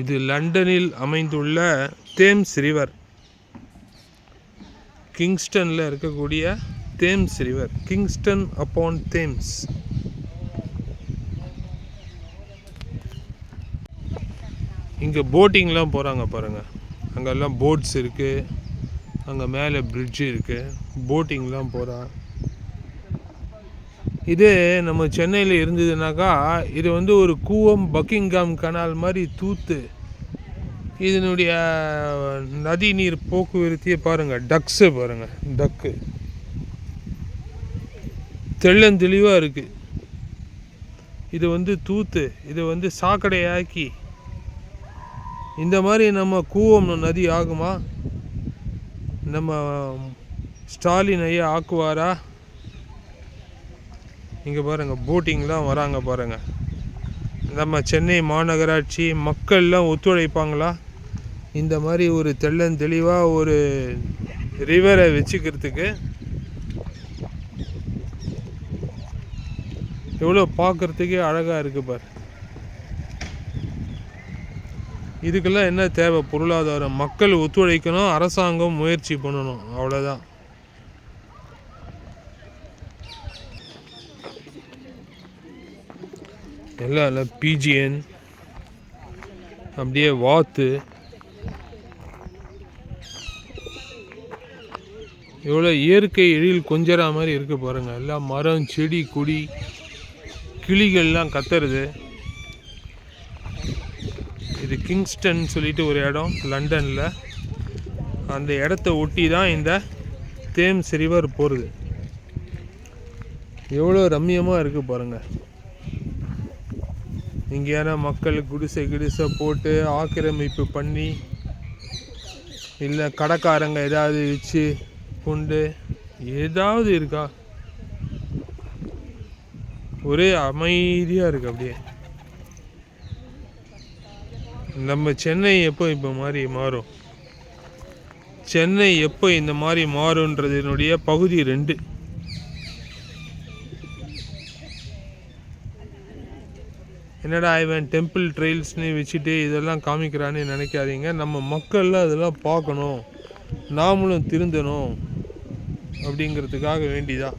இது லண்டனில் அமைந்துள்ள தேம்ஸ் ரிவர். கிங்ஸ்டனில் இருக்கக்கூடிய Thames river. Kingston upon Thames. இங்கே போட்டிங்லாம் போகிறாங்க பாருங்கள் அங்கெல்லாம் போட்ஸ் இருக்குது அங்கே மேலே பிரிட்ஜ் இருக்குது போட்டிங்லாம் போகிறான் இது நம்ம சென்னையில் இருந்ததுனாக்கா இது வந்து ஒரு கூவம் பக்கிங்காம் கனால் மாதிரி தூத்து. இதனுடைய நதி நீர் போக்குவரத்தையே பாருங்கள் டக்ஸு பாருங்கள் டக்கு. தெள்ளந்தெளிவாக இருக்குது இது வந்து தூத்து. இது வந்து சாக்கடையாக்கி இந்த மாதிரி நம்ம கூவம் நதி ஆகுமா? நம்ம ஸ்டாலின் ஐயா ஆக்குவாரா? இங்கே பாருங்கள் போட்டிங்லாம் வராங்க பாருங்கள் நம்ம சென்னை மாநகராட்சி மக்கள்லாம் ஒத்துழைப்பாங்களா? இந்த மாதிரி ஒரு தெள்ளந்தெளிவாக ஒரு ரிவரை வச்சுக்கிறதுக்கு எவ்வளோ பார்க்குறதுக்கே அழகாக இருக்குது பாரு. இதுக்கெல்லாம் என்ன தேவை? பொருளாதாரம். மக்கள் ஒத்துழைக்கணும் அரசாங்கம் முயற்சி பண்ணணும். அவ்வளோதான் எல்லாம் இல்லை பிஜிஎன் அப்படியே வாத்து. எவ்வளோ இயற்கை எழில் கொஞ்சரா மாதிரி இருக்குது பாருங்க. எல்லாம் மரம் செடி கொடி கிளிகள்லாம் கத்துறது. இது கிங்ஸ்டன் சொல்லிட்டு ஒரு இடம் லண்டனில் அந்த இடத்த ஒட்டி தான் இந்த தேம்ஸ் ரிவர் போகிறது எவ்வளோ ரம்மியமாக இருக்குது பாருங்கள் எங்கேயான மக்கள் குடிசை கிடிசை போட்டு ஆக்கிரமிப்பு பண்ணி இல்லை கடைக்காரங்க ஏதாவது வச்சு கொண்டு ஏதாவது இருக்கா? ஒரே அமைதியாக இருக்கு அப்படியே. நம்ம சென்னை எப்போ இப்போ மாதிரி மாறும்? சென்னை எப்போ இந்த மாதிரி மாறுன்றதுனுடைய பகுதி ரெண்டு. என்னடா இவன் டெம்பிள் ட்ரெயில்ஸ்னு வச்சுட்டு இதெல்லாம் காமிக்கிறான்னு நினைக்காதீங்க. நம்ம மக்கள்லாம் அதெல்லாம் பார்க்கணும். நாமளும் திருந்தணும் அப்படிங்கிறதுக்காக வேண்டிதான்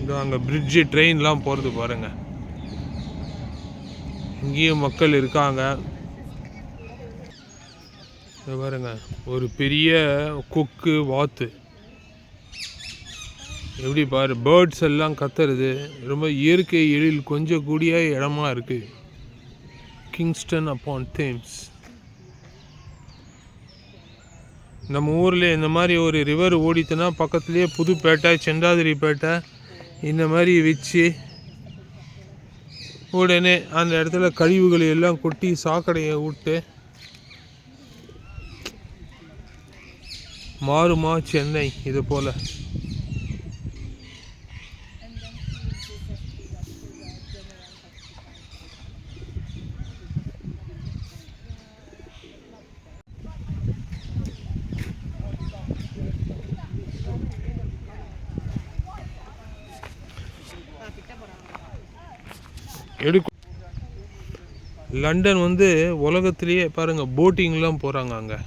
இந்த அங்கே பிரிட்ஜு ட்ரெயின்லாம் போகிறது பாருங்க. இங்கேயும் மக்கள் இருக்காங்க. பாருங்க ஒரு பெரிய கொக்கு வாத்து. எப்படி பாரு பேர்ட்ஸ் எல்லாம் கத்துறது ரொம்ப இயற்கை எழில் கொஞ்சம் கூடிய இடமா இருக்கு. கிங்ஸ்டன் அப்பான் தேம்ஸ் நம்ம ஊரில் இந்த மாதிரி ஒரு ரிவர் ஓடித்துனா பக்கத்துலேயே புதுப்பேட்டை செண்டாதிரிப்பேட்டை இந்த மாதிரி வச்சு உடனே அந்த இடத்துல கழிவுகளை எல்லாம் கொட்டி சாக்கடையை விட்டு மாறுமா சென்னை இது போல். எடுக்கும் லண்டன் வந்து உலகத்திலேயே பாருங்கள் போட்டிங்லாம் போகிறாங்க அங்கே.